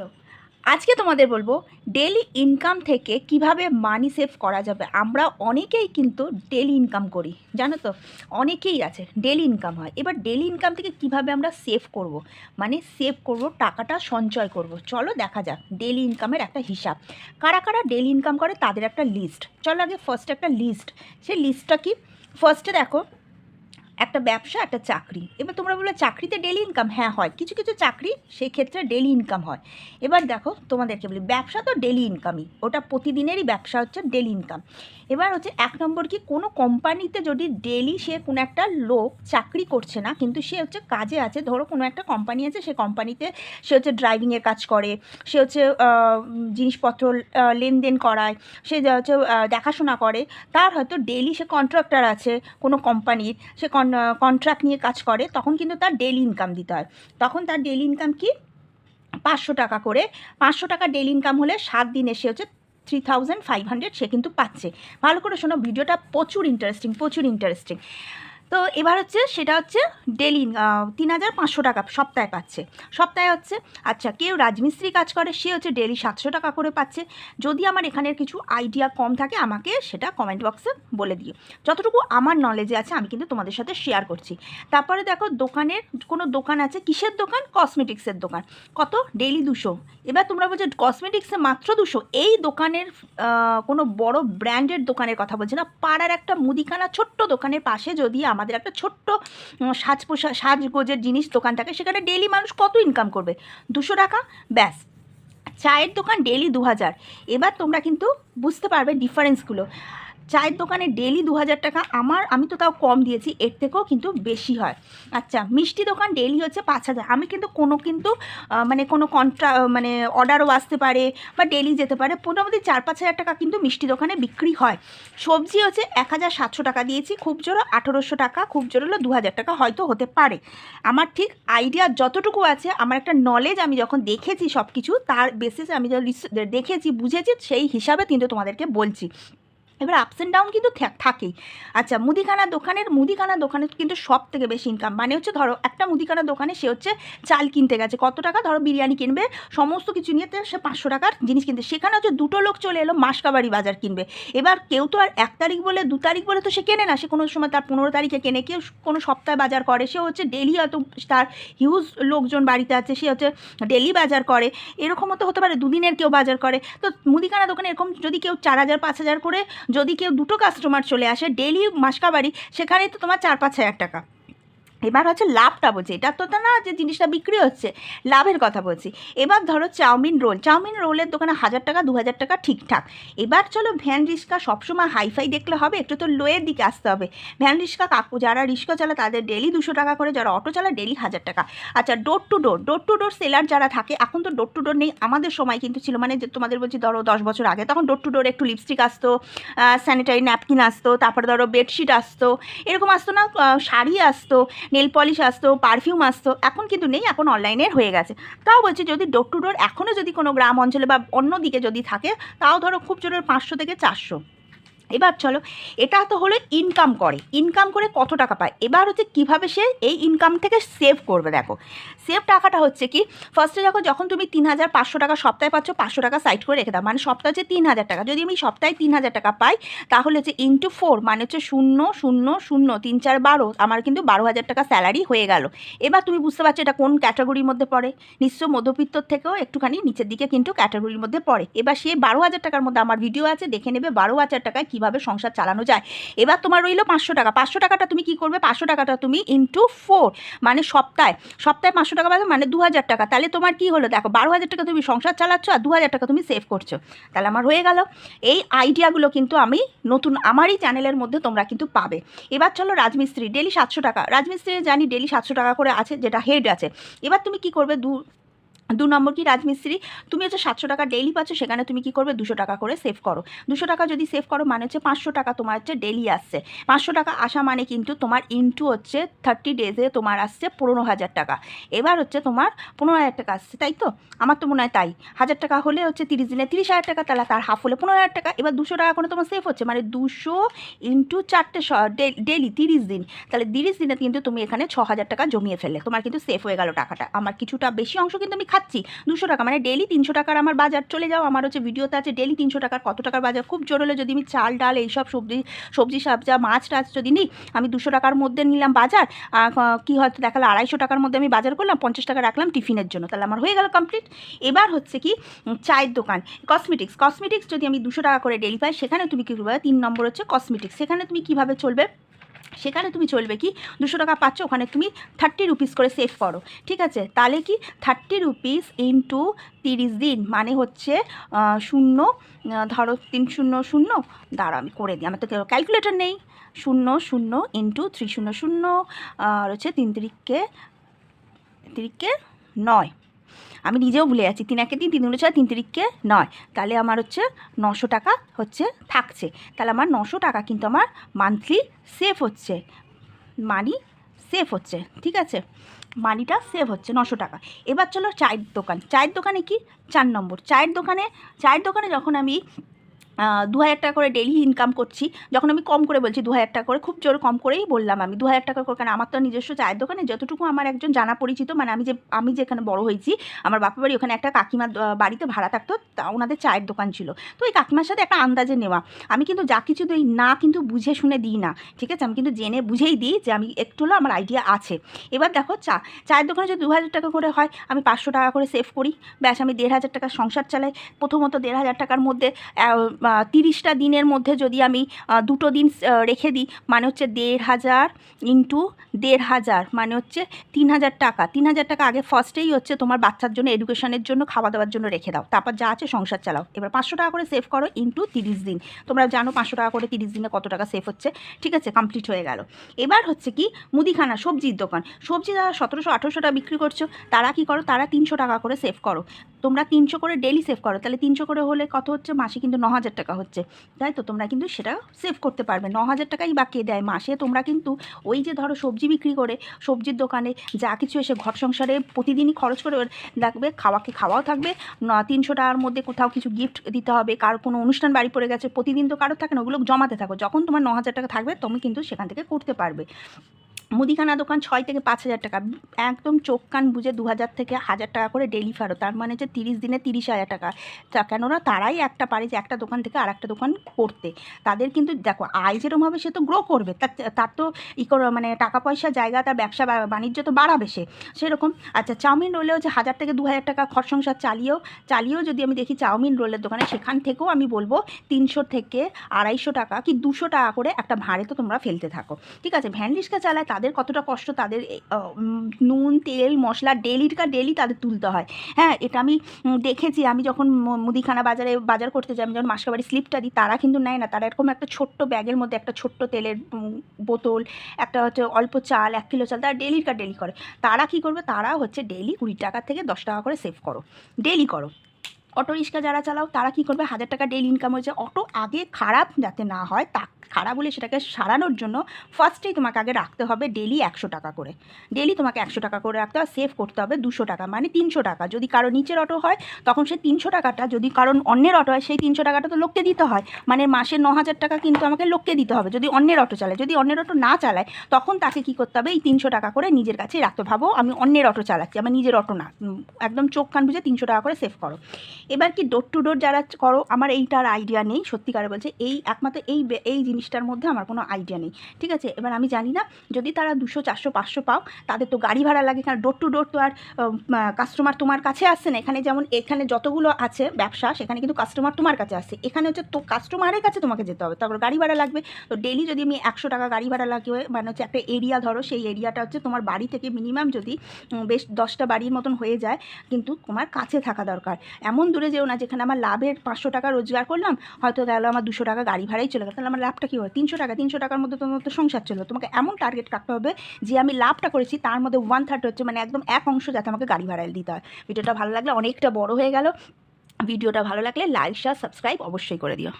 চলো আজকে তোমাদের বলব ডেলি ইনকাম থেকে কীভাবে মানি সেভ করা যাবে? আমরা অনেকেই কিন্তু ডেলি ইনকাম করি, জানো তো? অনেকেই আছে ডেলি ইনকাম হয়। এবার ডেলি ইনকাম থেকে কীভাবে আমরা সেভ করব? মানে সেভ করব, টাকাটা সঞ্চয় করব। চলো দেখা যাক ডেলি ইনকামের একটা হিসাব। কারা কারা ডেলি ইনকাম করে? তাদের একটা লিস্ট চলো আগে ফার্স্ট একটা লিস্ট সেই লিস্টটা কি? ফার্স্টে দেখো একটা ব্যবসা, একটা চাকরি। এবার তোমরা বলো চাকরিতে ডেলি ইনকাম হ্যাঁ হয়। কিছু কিছু চাকরি সেই ক্ষেত্রে ডেলি ইনকাম হয়। এবার দেখো, তোমাদেরকে বলি, ব্যবসা তো ডেলি ইনকামই ওটা প্রতিদিনেরই ব্যবসা হচ্ছে ডেলি ইনকাম এবার হচ্ছে, এক নম্বর কি, কোনো কোম্পানিতে যদি ডেলি সে কোনো একটা লোক চাকরি করছে না, কিন্তু সে হচ্ছে কাজে আছে, ধরো কোনো একটা কোম্পানি আছে, সে কোম্পানিতে সে হচ্ছে ড্রাইভিংয়ের কাজ করে, সে হচ্ছে জিনিসপত্র লেনদেন করায়, সে হচ্ছে দেখাশোনা করে, তার হয়তো ডেলি সে কন্ট্রাক্টর আছে, কোনো কোম্পানির সে কন্ট্রাক্ট নিয়ে কাজ করে, তখন কিন্তু তার ডেলি ইনকাম দিতে হয়। তখন তার ডেলি ইনকাম কি? পাঁচশো টাকা করে। পাঁচশো টাকা ডেলি ইনকাম হলে সাত দিন এসে হচ্ছে থ্রি থাউজেন্ড ফাইভ হান্ড্রেড সে কিন্তু পাচ্ছে। ভালো করে শোনো ভিডিওটা প্রচুর ইন্টারেস্টিং প্রচুর ইন্টারেস্টিং তো এবার হচ্ছে সেটা হচ্ছে ডেলি তিন হাজার পাঁচশো টাকা সপ্তাহে পাচ্ছে। সপ্তাহে হচ্ছে আচ্ছা কেউ রাজমিস্ত্রি কাজ করে, সে হচ্ছে ডেলি সাতশো টাকা করে পাচ্ছে। যদি আমার এখানের কিছু আইডিয়া কম থাকে, আমাকে সেটা কমেন্ট বক্সে বলে দিও। যতটুকু আমার নলেজে আছে, আমি কিন্তু তোমাদের সাথে শেয়ার করছি। তারপরে দেখো, দোকানের কোনো দোকান আছে? কিসের দোকান? কসমেটিক্সের দোকান। কত? ডেইলি দুশো। এবার তোমরা বলছো কসমেটিক্সে মাত্র দুশো। এই দোকানের কোনো বড় ব্র্যান্ডের দোকানের কথা বলছি না। পাড়ার একটা মুদিখানা ছোট্ট দোকানের পাশে যদি আমাদের একটা ছোট্ট সাজ পোশাক সাজগোজের জিনিস দোকান থাকে, সেখানে ডেলি মানুষ কত ইনকাম করবে? দুশো টাকা? ব্যাস। চায়ের দোকান ডেলি দু হাজার এবার তোমরা কিন্তু বুঝতে পারবে ডিফারেন্সগুলো চায়ের দোকানে ডেলি দু হাজার টাকা আমার, আমি তো তাও কম দিয়েছি, এর থেকেও কিন্তু বেশি হয়। আচ্ছা মিষ্টি দোকান ডেলি হচ্ছে পাঁচ হাজার আমি কিন্তু কোনো কিন্তু মানে কোনো কন্ট্রা মানে অর্ডারও আসতে পারে বা ডেলি যেতে পারে, মোটামুটি চার পাঁচ হাজার টাকা কিন্তু মিষ্টি দোকানে বিক্রি হয়। সবজি হচ্ছে এক হাজার সাতশো টাকা দিয়েছি, খুব জোরো আঠেরোশো টাকা, খুব জোর হলো দু হাজার টাকা হয়তো হতে পারে। আমার ঠিক আইডিয়া যতটুকু আছে, আমার একটা নলেজ আমি যখন দেখেছি সব কিছু তার বেসিসে আমি যখন দেখেছি, বুঝেছি, সেই হিসাবে কিন্তু তোমাদেরকে বলছি। এবার আপস অ্যান্ড ডাউন কিন্তু থাকেই। আচ্ছা মুদিখানা দোকানের মুদিখানা দোকানে কিন্তু সব থেকে বেশি ইনকাম মানে হচ্ছে ধরো, একটা মুদিখানা দোকানে সে হচ্ছে চাল কিনতে গেছে। কত টাকা? ধরো বিরিয়ানি কিনবে, সমস্ত কিছু নিয়ে সে পাঁচশো টাকার জিনিস কিনতে। সেখানে হচ্ছে দুটো লোক চলে এলো, মাসকাবাড়ি বাজার কিনবে। এবার কেউ তো আর এক তারিখ বলে, দু তারিখ বলে তো সে কেনে না। সে কোনো সময় তার পনেরো তারিখে কেনে। কেউ কোনো সপ্তাহে বাজার করে। সে হচ্ছে ডেলি হয়তো তার হিউজ লোকজন বাড়িতে আছে, সে হচ্ছে ডেলি বাজার করে। এরকমও তো হতে পারে, দুদিনের কেউ বাজার করে। তো মুদিখানা দোকানে এরকম যদি কেউ চার হাজার, পাঁচ হাজার করে যদি কেউ দুটো কাস্টমার চলে আসে ডেলি মাসকাবাড়ি সেখানে তো তোমার চার পাঁচ হাজার টাকা। এবার হচ্ছে লাভটা বলছি। এটা তো না যে জিনিসটা বিক্রি হচ্ছে, লাভের কথা বলছি। এবার ধরো চাউমিন রোল, চাউমিন রোলের দোকানে হাজার টাকা, দু হাজার টাকা ঠিকঠাক। এবার চলো ভ্যান রিক্সা সবসময় হাইফাই দেখলে হবে, একটু তো লোয়ের দিকে আসতে হবে। ভ্যান রিক্সা কাকু যারা রিক্সা চালায় তাদের ডেলি দুশো টাকা করে, যারা অটো চালায় ডেলি হাজার টাকা। আচ্ছা door to door door to door seller যারা থাকে, এখন তো ডোর টু ডোর নেই, আমাদের সময় কিন্তু ছিল মানে যে তোমাদের বলছি ধরো দশ বছর আগে, তখন ডোর টু ডোর একটু লিপস্টিক আসতো স্যানিটারি ন্যাপকিন আসতো, তারপরে ধরো বেডশিট আসতো, এরকম আসতো না শাড়ি আসতো। নেল পলিশ আসতো, পারফিউম আসতো, এখন কিন্তু নেই, এখন অনলাইনের হয়ে গেছে। তাও বলছি যদি ডোর টু ডোর এখনও যদি কোনো গ্রাম অঞ্চলে বা অন্য দিকে যদি থাকে, তাও ধরো খুব জোরের পাঁচশো থেকে চারশো। এবার চলো, এটা তো হলো ইনকাম করে। ইনকাম করে কত টাকা পায়? এবার হচ্ছে কীভাবে সে এই ইনকাম থেকে সেভ করবে দেখো। সেভ টাকাটা হচ্ছে কি ফার্স্টে যখন যখন তুমি তিন হাজার পাঁচশো টাকা সপ্তাহে পাচ্ছ, পাঁচশো টাকা সাইড করে রেখে দাও। মানে সপ্তাহে হচ্ছে তিন হাজার টাকা। যদি আমি সপ্তাহে তিন হাজার টাকা পাই, তাহলে হচ্ছে ইন্টু ফোর মানে হচ্ছে শূন্য শূন্য শূন্য, তিন চার বারো, আমার কিন্তু বারো হাজার টাকা স্যালারি হয়ে গেল। এবার তুমি বুঝতে পারছ এটা কোন ক্যাটাগরির মধ্যে পড়ে? নিশ্চয় মধ্যবিত্তর থেকেও একটুখানি নিচের দিকে কিন্তু ক্যাটাগরির মধ্যে পড়ে। এবার সেই বারো হাজার টাকার মধ্যে, আমার ভিডিও আছে, দেখে নেবে বারো হাজার টাকায় কীভাবে সংসার চালানো যায়। এবার তোমার রইল পাঁচশো টাকা। পাঁচশো টাকাটা তুমি কি করবে? পাঁচশো টাকাটা তুমি ইন্টু ফোর মানে সপ্তাহে। সপ্তাহে পাঁচশো টাকা পাবে মানে দু হাজার টাকা। তাহলে তোমার কি হলো? দেখো বারো হাজার টাকা তুমি সংসার চালাচ্ছ আর দু হাজার টাকা তুমি সেভ করছ। তাহলে আমার হয়ে গেল। এই আইডিয়াগুলো কিন্তু আমি নতুন আমারই চ্যানেলের মধ্যে তোমরা কিন্তু পাবে। এবার চলো রাজমিস্ত্রি ডেলি সাতশো টাকা। রাজমিস্ত্রি জানি ডেলি সাতশো টাকা করে আছে, যেটা হেড আছে। এবার তুমি কি করবে? দু দু নম্বর কি, রাজমিস্ত্রি, তুমি হচ্ছে সাতশো টাকা ডেইলি পাচ্ছ, সেখানে তুমি কি করবে? দুশো টাকা করে সেভ করো। দুশো টাকা যদি সেভ করো মানে হচ্ছে পাঁচশো টাকা তোমার হচ্ছে ডেলি আসছে। পাঁচশো টাকা আসা মানে কিন্তু তোমার ইনটু হচ্ছে থার্টি ডেজে তোমার আসছে পনেরো হাজার টাকা। এবার হচ্ছে তোমার পনেরো হাজার টাকা আসছে, তাই তো? আমার তো মনে হয় তাই। হাজার টাকা হলে হচ্ছে তিরিশ দিনে তিরিশ হাজার টাকা, তাহলে তার হাফ হলে পনেরো হাজার টাকা। এবার দুশো টাকা করে তোমার সেভ হচ্ছে মানে দুশো ইন্টু চারটে ডেলি তিরিশ দিন। তাহলে তিরিশ দিনে কিন্তু তুমি এখানে ছ হাজার টাকা জমিয়ে ফেলে তোমার কিন্তু সেফ হয়ে গেল টাকাটা। আমার কিছুটা বেশি অংশ কিন্তু আমি খাচ্ছি দুশো টাকা মানে ডেলি তিনশো টাকার আমার বাজার। চলে যাও, আমার হচ্ছে ভিডিওতে আছে ডেলি তিনশো টাকার, কত টাকার বাজার। খুব জোর হলে যদি আমি চাল, ডাল এইসব সবজি সবজি সবজা, মাছ টাছ যদি নিই, আমি দুশো টাকার মধ্যে নিলাম বাজার। কি হয়তো দেখাল, আড়াইশো টাকার মধ্যে আমি বাজার করলাম, পঞ্চাশ টাকা রাখলাম টিফিনের জন্য। তাহলে আমার হয়ে গেল কমপ্লিট এবার হচ্ছে কি চায়ের দোকান কসমেটিক্স কসমেটিক্স যদি আমি দুশো টাকা করে ডেলি পাই, সেখানে তুমি কী করবে? তিন নম্বর হচ্ছে কসমেটিক্স সেখানে তুমি কীভাবে চলবে? সেখানে তুমি চলবে কি? দুশো টাকা পাচ্ছ, ওখানে তুমি থার্টি রুপিস করে সেভ করো। ঠিক আছে? তাহলে কি? থার্টি রুপিস ইন্টু তিরিশ দিন মানে হচ্ছে শূন্য ধরো তিন শূন্য শূন্য দাঁড়া আমি করে দিই, আমার তো ক্যালকুলেটর নেই। শূন্য শূন্য ইন্টু থ্রি শূন্য শূন্য আর হচ্ছে তিন তিরিককে তিরিককে নয়। আমি নিজেও ভুলে যাচ্ছি, তিন একে তিন তিন দুটো ছয় তিন তারিখকে নয়। তাহলে আমার হচ্ছে নশো টাকা হচ্ছে থাকছে। তাহলে আমার নশো টাকা কিন্তু আমার মান্থলি সেফ হচ্ছে। মানি সেফ হচ্ছে, ঠিক আছে? মানিটা সেভ হচ্ছে নশো টাকা। এবার চলো চায়ের দোকান। চায়ের দোকানে কি? চার নম্বর। চায়ের দোকানে চায়ের দোকানে যখন আমি দু হাজার টাকা করে ডেলি ইনকাম করছি। যখন আমি কম করে বলছি দু হাজার টাকা করে, খুব জোর কম করেই বললাম আমি দু হাজার টাকা করে, কারণ আমার তো নিজস্ব চায়ের দোকানে যতটুকু আমার একজন জানা পরিচিত মানে আমি যে, আমি যেখানে বড় হয়েছি, আমার বাপের বাড়ি ওখানে একটা কাকিমার বাড়িতে ভাড়া থাকতো ওনাদের চায়ের দোকান ছিল। তো ওই কাকিমার সাথে একটা আন্দাজে নেওয়া। আমি কিন্তু যা কিছু দিই, না কিন্তু বুঝে শুনে দিই না, ঠিক আছে? আমি কিন্তু জেনে বুঝেই দিই যে আমি একটু হলেও আমার আইডিয়া আছে। এবার দেখো চা, চায়ের দোকানে যদি দু হাজার টাকা করে হয়, আমি পাঁচশো টাকা করে সেভ করি। ব্যাস আমি দেড় হাজার টাকা সংসার চালাই। প্রথমত দেড় হাজার টাকার মধ্যে তিরিশটা দিনের মধ্যে যদি আমি দুটো দিন রেখে দিই মানে হচ্ছে দেড় হাজার ইন্টু দেড় হাজার মানে হচ্ছে তিন হাজার টাকা। তিন হাজার টাকা আগে ফার্স্টেই হচ্ছে তোমার বাচ্চার জন্য এডুকেশনের জন্য খাওয়া দাওয়ার জন্য রেখে দাও। তারপর যা আছে সংসার চালাও। এবার পাঁচশো টাকা করে সেভ করো ইন্টু তিরিশ দিন। তোমরা জানো পাঁচশো টাকা করে তিরিশ দিনে কত টাকা সেভ হচ্ছে? ঠিক আছে কমপ্লিট হয়ে গেল। এবার হচ্ছে কি, মুদিখানা, সবজির দোকান। সবজি যারা সতেরোশো আঠেরোশো টাকা বিক্রি করছ, তারা কি করো? তারা তিনশো টাকা করে সেভ করো। তোমরা তিনশো করে ডেলি সেভ করো। তাহলে তিনশো করে হলে কত হচ্ছে? মাসে কিন্তু ন হাজার টাকা হচ্ছে। তাই তো? তোমরা কিন্তু সেটা সেভ করতে পারবে। ন হাজার টাকাই বা কে দেয় মাসে। তোমরা কিন্তু ওই যে ধরো সবজি বিক্রি করে, সবজির দোকানে যা কিছু এসে ঘর সংসারে প্রতিদিনই খরচ করে দেখবে খাওয়াকে খাওয়াও থাকবে। তিনশো টাকার মধ্যে কোথাও কিছু গিফট দিতে হবে, কারও কোনো অনুষ্ঠান বাড়ি পড়ে গেছে, প্রতিদিন তো কারোর থাকে না, ওগুলো জমাতে থাকো। যখন তোমার ন হাজার টাকা থাকবে, তুমি কিন্তু সেখান থেকে করতে পারবে। মুদিখানা দোকান ছয় থেকে পাঁচ হাজার টাকা। একদম চোখ কান বুঝে দু হাজার থেকে হাজার টাকা করে ডেলি ফেরত। তার মানে যে তিরিশ দিনে তিরিশ হাজার টাকা। তা কেননা তারাই একটা পারে যে একটা দোকান থেকে আর একটা দোকান করতে। তাদের কিন্তু দেখো, আয় যেরকম হবে সে তো গ্রো করবে। তার তার তো ইকো মানে টাকা পয়সা জায়গা, তার ব্যবসা বাণিজ্য তো বাড়াবে সে। সেরকম। আচ্ছা চাউমিন রোলেও যে হাজার থেকে দু হাজার টাকা খরচ সংসার চালিয়েও চালিয়েও যদি আমি দেখি চাউমিন রোলের দোকানে, সেখান থেকেও আমি বলব তিনশো থেকে আড়াইশো টাকা কি দুশো টাকা করে একটা ভাঁড়ে তো তোমরা ফেলতে থাকো। ঠিক আছে, ভ্যান রিক্সা চালায় তাদের কতটা কষ্ট তাদের নুন, তেল, মশলা ডেলিটা ডেলি তাদের তুলতে হয়। হ্যাঁ এটা আমি দেখেছি। আমি যখন মুদিখানা বাজারে, বাজার করতে যাই, আমি যখন মাসকাবাড়ি স্লিপটা দিই, তারা কিন্তু নেয় না। তারা এরকম একটা ছোট্ট ব্যাগের মধ্যে একটা ছোট্ট তেলের বোতল, একটা হচ্ছে অল্প চাল, এক কিলো চাল, তারা ডেলির কার ডেলি করে। তারা কি করবে? তারা হচ্ছে ডেলি কুড়ি টাকা থেকে দশ টাকা করে সেভ করো। ডেলি করো। অটো রিক্সা যারা চালাও, তারা কি করবে? হাজার টাকা ডেলি ইনকাম হয়েছে অটো আগে খারাপ যাতে না হয়, তা খারাপ হলে সেটাকে সারানোর জন্য ফার্স্টেই তোমাকে আগে রাখতে হবে ডেলি একশো টাকা করে। ডেলি তোমাকে একশো টাকা করে রাখতে হবে সেভ করতে হবে দুশো টাকা মানে তিনশো টাকা। যদি কারও নিচের অটো হয়, তখন সেই তিনশো টাকাটা, যদি কারণ অন্যের অটো হয়, সেই তিনশো টাকাটা তো লোককে দিতে হয়। মানে মাসে ন হাজার টাকা কিন্তু আমাকে লোককে দিতে হবে, যদি অন্যের অটো চালায়। যদি অন্যের অটো না চালায়, তখন তাকে কি করতে হবে? এই তিনশো টাকা করে নিজের কাছে রাখতে ভাবো, আমি অন্যের অটো চালাচ্ছি, আমার নিজের অটো না। একদম চোখ কান বুঝে তিনশো টাকা করে সেভ করো। এবার কি ডোর টু ডোর যারা করো, আমার এইটার আইডিয়া নেই, সত্যিকারে বলছে, এই একমাত্র এই এই জিনিসটার মধ্যে আমার কোনো আইডিয়া নেই, ঠিক আছে? এবার আমি জানি না, যদি তারা দুশো, চারশো, পাঁচশো পাও, তাদের তো গাড়ি ভাড়া লাগে, কারণ ডোর টু ডোর তো আর কাস্টমার তোমার কাছে আসছে না, এখানে যেমন, এখানে যতগুলো আছে ব্যবসা, সেখানে কিন্তু কাস্টমার তোমার কাছে আসছে এখানে হচ্ছে তো কাস্টমারের কাছে তোমাকে যেতে হবে, তারপর গাড়ি ভাড়া লাগবে, তো ডেলি যদি আমি একশো টাকা গাড়ি ভাড়া লাগবে মানে হচ্ছে একটা এরিয়া ধরো, সেই এরিয়াটা হচ্ছে তোমার বাড়ি থেকে মিনিমাম যদি বেশ দশটা বাড়ির মতন হয়ে যায়, কিন্তু তোমার কাছে থাকা দরকার, এমন দূরে যেও না, যেখানে আমার লাভের পাঁচশো টাকা রোজগার করলাম, হয়তো গেলো আমার দুশো টাকা গাড়ি ভাড়াই চলে গেল। তাহলে আমার লাভটা কী হবে? তিনশো টাকা, তিনশো টাকার মধ্যে তোমার তো সংসার চলো তোমাকে এমন টার্গেট রাখতে হবে যে আমি লাভটা করেছি, তার মধ্যে ওয়ান থার্ড হচ্ছে মানে একদম এক অংশ যাতে আমাকে গাড়ি ভাড়ায় দিতে হয়। ভিডিওটা ভালো লাগলে অনেকটা বড় হয়ে গেল। ভিডিওটা ভালো লাগলে লাইক শেয়ার সাবস্ক্রাইব অবশ্যই করে দিও।